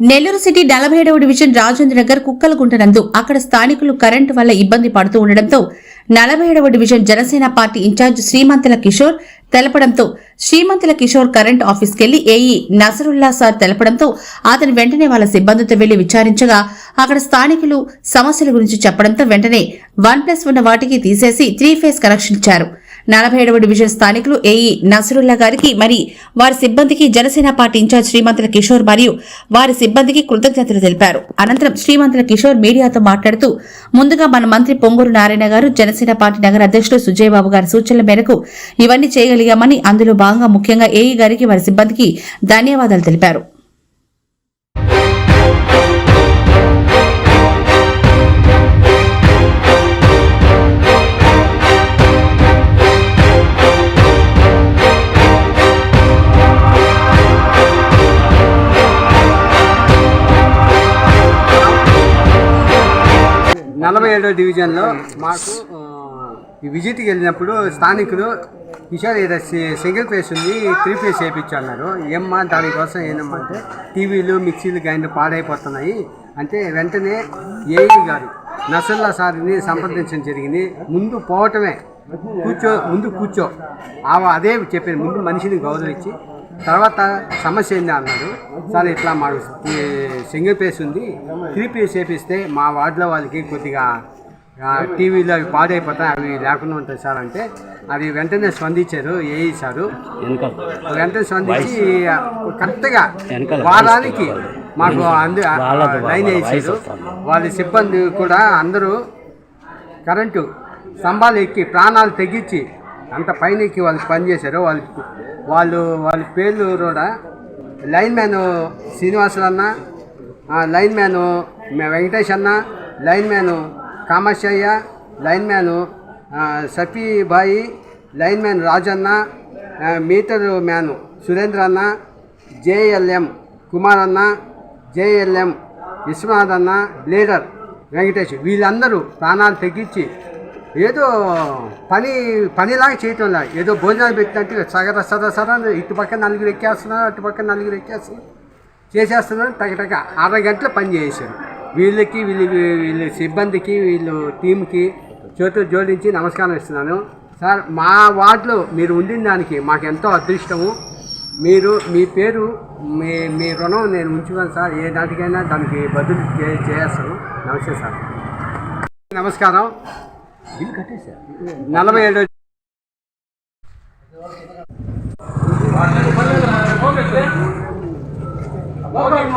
Nellore city నలభై ఏడవ division Rajendra Nagar Kukkalagunta నందు అక్కడ స్థానికులు కరెంటు వల్ల ఇబ్బంది పడుతూ ఉండడంతో నలభై ఏడవ division Janasena party incharge Srimanthula Kishore తెలపడంతో శ్రీమంతుల కిషోర్ కరెంట్ ఆఫీస్కెళ్ళి ఏఈ నసరుల్లా సార్ తెలపడంతో అతను వెంటనే వాళ్ళ సిబ్బందితో వెళ్ళి విచారించగా అక్కడ స్థానికులు సమస్యల గురించి చెప్పడంతో వెంటనే వన్ ప్లస్ ఉన్న వాటికి తీసేసి త్రీ ఫేస్ కనెక్షన్ ఇచ్చారు. నలభై ఏడవ డివిజన్ స్థానికులు ఏఈ నసరుల్లా గారికి మరి వారి సిబ్బందికి జనసేన పార్టీ ఇన్ఛార్జ్ శ్రీమంతుల కిషోర్ మరియు వారి సిబ్బందికి కృతజ్ఞతలు తెలిపారు. అనంతరం శ్రీమంతుల కిషోర్ మీడియాతో మాట్లాడుతూ ముందుగా మన మంత్రి పొంగూరు నారాయణ గారు జనసేన పార్టీ నగర అధ్యక్షుడు సుజయ్ బాబు గారి సూచనల మేరకు ఇవన్నీ చేయగలిగామని అందులో భాగంగా ముఖ్యంగా ఏఈ గారికి వారి సిబ్బందికి ధన్యవాదాలు తెలిపారు. నలభై ఏడో డివిజన్లో మాకు ఈ విజిట్కి వెళ్ళినప్పుడు స్థానికులు కిషోర్ ఏదో సింగిల్ ఫేస్ ఉంది త్రీ ఫేస్ చేయించన్నారు ఏమ్మా దానికోసం ఏమమ్మా అంటే టీవీలు మిక్సీలు గ్రైండర్ పాడైపోతున్నాయి అంటే వెంటనే ఏఈ గారు నసల్లా సార్ని సంప్రదించడం జరిగింది. ముందు పోవటమే కూర్చో ముందు కూర్చో. అదే చెప్పారు ముందు మనిషిని గౌరవించి తర్వాత సమస్య ఏంది అన్నాడు. సార్ ఇట్లా మాకు సింగిల్ పేస్ ఉంది. త్రీ పీస్ వేపిస్తే మా వార్డులో వాళ్ళకి కొద్దిగా టీవీలో అవి పాడైపోతాయి అవి లేకుండా ఉంటాయి సార్ అంటే. అది వెంటనే స్పందించారు ఏఈ సారు. వెంటనే స్పందించి కరెక్ట్గా వారానికి మాకు అందు లైన్ వేసారు. వాళ్ళ సిబ్బంది కూడా అందరూ కరెంటు స్తంభాలు ఎక్కి ప్రాణాలు తెగించి అంత పైన ఎక్కి వాళ్ళు పనిచేశారు వాళ్ళు వాళ్ళు వాళ్ళ పేర్లు కూడా లైన్ మ్యాన్ శ్రీనివాసులు అన్న లైన్ మ్యాను వెంకటేష్ అన్న lineman Kamakshaiah lineman Safibai lineman Rajanna meter man Surendra అన్న జేఎల్ఎం కుమార్ అన్న జేఎల్ఎం విశ్వనాథ్ అన్న లీడర్ వెంకటేష్ వీళ్ళందరూ ప్రాణాలు తెగించి ఏదో పని పనిలాగా చేయటం లేదు ఏదో భోజనాలు పెట్టినట్టు సగర సర సర ఇటు పక్క నలుగురు ఎక్కేస్తున్నారు అటు పక్క నలుగురు ఎక్కేస్తున్నారు. చేసేస్తున్నారు టక అరగంటలు పని చేశారు వీళ్ళకి వీళ్ళ వీళ్ళ సిబ్బందికి వీళ్ళు టీంకి చేతులు జోడించి నమస్కారం ఇస్తున్నాను సార్ మా వార్డులో మీరు ఉండిన దానికి మాకు ఎంతో అదృష్టము. మీరు మీ పేరు మీ మీ రుణం నేను ఉంచుకోను సార్. ఏ నాటికైనా దానికి బదులు చే- చేస్తాను. నమస్తే సార్. నమస్కారం. నలభై ఏడు